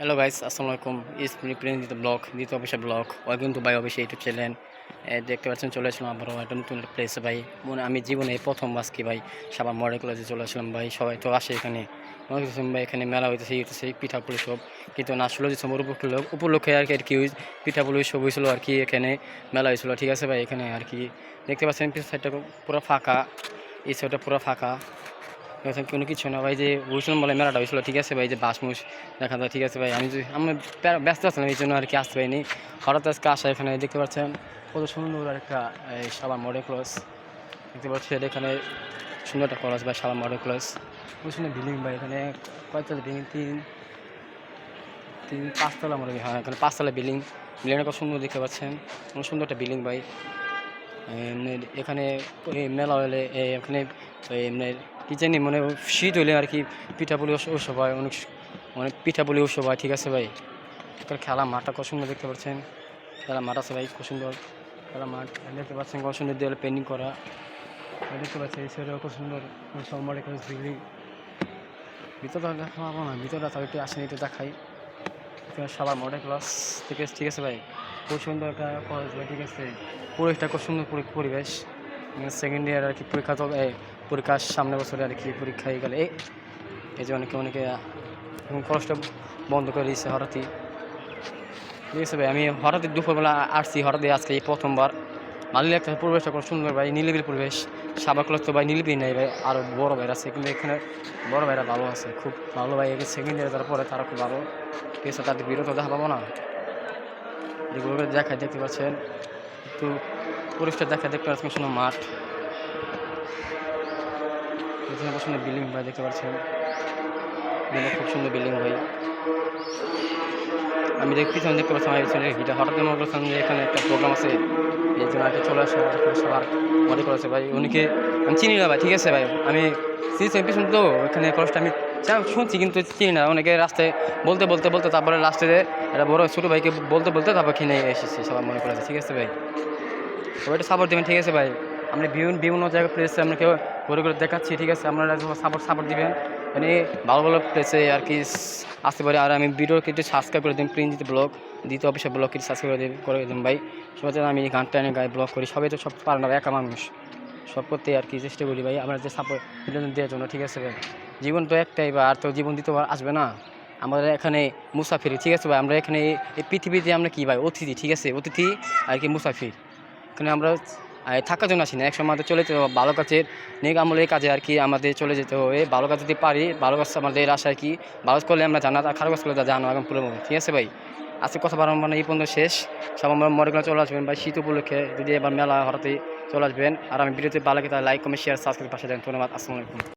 Hello guys আসসালামু আলাইকুম ইস Prince দ্বিতীয় ব্লগ দ্বিতীয় অফিসের ব্লগ ওয়েলকাম টু বাই অফিসে ইউটিউব চ্যানেল দেখতে পাচ্ছেন, চলে আসলাম আবারও একটা নতুন প্লেসে ভাই। মনে আমি জীবনে প্রথম বাসকি ভাই? সাবার মডেল কলেজে চলে আসলাম, ভাই। সবাই তো আসে এখানে। মনে করছেন ভাই, এখানে মেলা হইতেছে হইতেছে পিঠাপুলি সব। কিন্তু না ষোলো ডিসেম্বর উপলক্ষে উপলক্ষে আর কি আর কি পিঠাপুলি সব হয়েছিল আর কি এখানে মেলা হয়েছিল ঠিক আছে, ভাই, এখানে আর কি। দেখতে পাচ্ছেন, পিছন সাইডটা পুরো ফাঁকা। এই সাইডটা পুরো ফাঁকা। কোনো কিছু না। ভাই, যে বলছিলাম বলে মেলাটা হয়েছিল, ঠিক আছে ভাই, যে বাসমুস দেখা যায় ঠিক আছে ভাই। আমি আমি ব্যস্ত আছিলাম এই জন্য আর কি আসতে পারিনি। হঠাৎ আজকে আসা এখানে, দেখতে পাচ্ছেন কত সুন্দর একটা সাবার মডেল ক্লাস। দেখতে পাচ্ছেন এখানে সুন্দর একটা কলেজ ভাই সাবার মডেল ক্লাস। খুব সুন্দর বিল্ডিং ভাই, এখানে কয়েকটা বিল্ডিং? তিন তিন, পাঁচতলা মনে হয় হ্যাঁ এখানে পাঁচতলা বিল্ডিং। বিল্ডিংটা কত সুন্দর দেখতে পাচ্ছেন। অনেক সুন্দর একটা বিল্ডিং ভাই। এখানে মেলা হলে এখানে এমনি কি জানি মানে শীত হলে আর কি পিঠাপুলি উৎস- উৎসব হয়, অনেক অনেক পিঠাপুলি উৎসব হয়, ঠিক আছে ভাই? খেলা মাঠটা কত সুন্দর দেখতে পাচ্ছেন। খেলা মাঠ আছে ভাই খুব সুন্দর। খেলা মাঠ, দেখতে পাচ্ছেন কত সুন্দর দেওয়ালে পেন্টিং করা। দেখতে পাচ্ছেন এই সাইডে কত সুন্দর সমারে কলেজ বিল্ডিং ভিতরটা দেখা পাবো না, ভিতরটা তাও একটু আসেনি, একটু দেখাই। সবার মডেল ক্লাস ঠিক আছে ঠিক আছে ভাই? খুব সুন্দর একটা কলেজ ভাই, ঠিক আছে। পরিবেশটা খুব সুন্দর পরি- পরিবেশ। সেকেন্ড ইয়ার আর কি পরীক্ষা তো এই পরীক্ষার সামনে বছরে আর কি পরীক্ষা হয়ে গেলে। এই যে অনেকে অনেকে এখন কলেজটা বন্ধ করে দিয়েছে হঠাৎই। ঠিক আছে ভাই, আমি হঠাৎই দুপুরবেলা আসছি, হঠাৎই আজকে এই প্রথমবার। ভালো একটা পরিবেশটা খুব সুন্দর ভাই নিলিবিল পরিবেশ। সাবার কলেজ তো ভাই, নিলিবি নেই ভাই আরও বড় ভাইরা আছে। কিন্তু এখানে বড় ভাইরা ভালো আছে, খুব ভালো ভাই। সেকেন্ড ইয়ারে যারা পড়ে তারা খুব ভালো। ঠিক আছে, তাদের বিরত দেখা পাবো না। যেগুলো দেখায় দেখতে পাচ্ছেন। একটু পরিষ্কার দেখা দেখতে পাচ্ছেন সুন্দর মাঠ। এখানে খুব সুন্দর বিল্ডিং ভাই দেখতে পাচ্ছেন। এখানে খুব সুন্দর বিল্ডিং ভাই আমি দেখ পিছনে দেখতে পাচ্ছি আমার পিছনে এটা হঠাৎ মনে করছিলাম যে এখানে একটা প্রোগ্রাম আছে এই জন্য আগে চলে আসা সবার মনে করেছে, ভাই, উনিকে আমি চিনি না ভাই, ঠিক আছে ভাই, আমি চিনি পিছনে তো এখানে কলেজটা আমি শুনছি কিন্তু চিনি না। অনেকে রাস্তায় বলতে বলতে বলতে তারপরে লাস্টে একটা বড় ছোটো ভাইকে বলতে বলতে তারপর কিনে এসেছি, সবার মনে করেছে, ঠিক আছে ভাই, সবাই একটু সাপোর্ট দেবেন, ঠিক আছে ভাই। আমরা বিভিন্ন বিভিন্ন জায়গায় প্লেসে আমরা কেউ ঘুরে ঘুরে দেখাচ্ছি, ঠিক আছে? আপনারা সাপোর্ট সাপোর্ট দিবেন। মানে ভালো ভালো প্লেসে আর কি আসতে পারে। আর আমি ভিডিও কিন্তু সাবস্ক্রাইব করে দিন প্রিন্ট ব্লগ, দ্বিতীয় অফিসের ব্লগ কিছু সাবস্ক্রাইব করে করে দিন ভাই। সবাই আমি গান টানে গায়ে ব্লগ করি। সবাই তো সব পারে না একা মানুষ। সব করতে আর কি চেষ্টা করি ভাই, আমরা যে সাপোর্ট বিনোদন দেওয়ার জন্য, ঠিক আছে ভাই? জীবন তো একটাই বা, আর তো জীবন দ্বিতীয়বার আসবে না। আমাদের এখানে মুসাফির, ঠিক আছে ভাই? আমরা এখানে এই- পৃথিবীতে আমরা কি ভাই? অতিথি, ঠিক আছে? অতিথি আর কি মুসাফির। এখানে আমরা থাকার জন্য আসি না একসময় আমাদের চলে যেতে ভালো কাজের নেক আমলের কাজে আর কি আমাদের চলে যেতে। হবে ভালো কাজ যদি পারি ভালো কাজ আমাদের আশায় কি? ভালো করলে আমরা জানা আর খারাপ কাজ করলে জানো এখন পুরো ঠিক আছে ভাই? আজকে কথা বারো মানে এই পর্যন্ত শেষ। সব আমরা করে চলে আসবেন ভাই। শীত উপলক্ষে যদি এবার মেলা হঠাৎই চলে আসবেন। আর আমি ভিডিওতে ভালো লাগে তাহলে লাইক কমেন্ট শেয়ার সাবস্ক্রাইব পাশে দেন। ধন্যবাদ। আসসালামু আলাইকুম।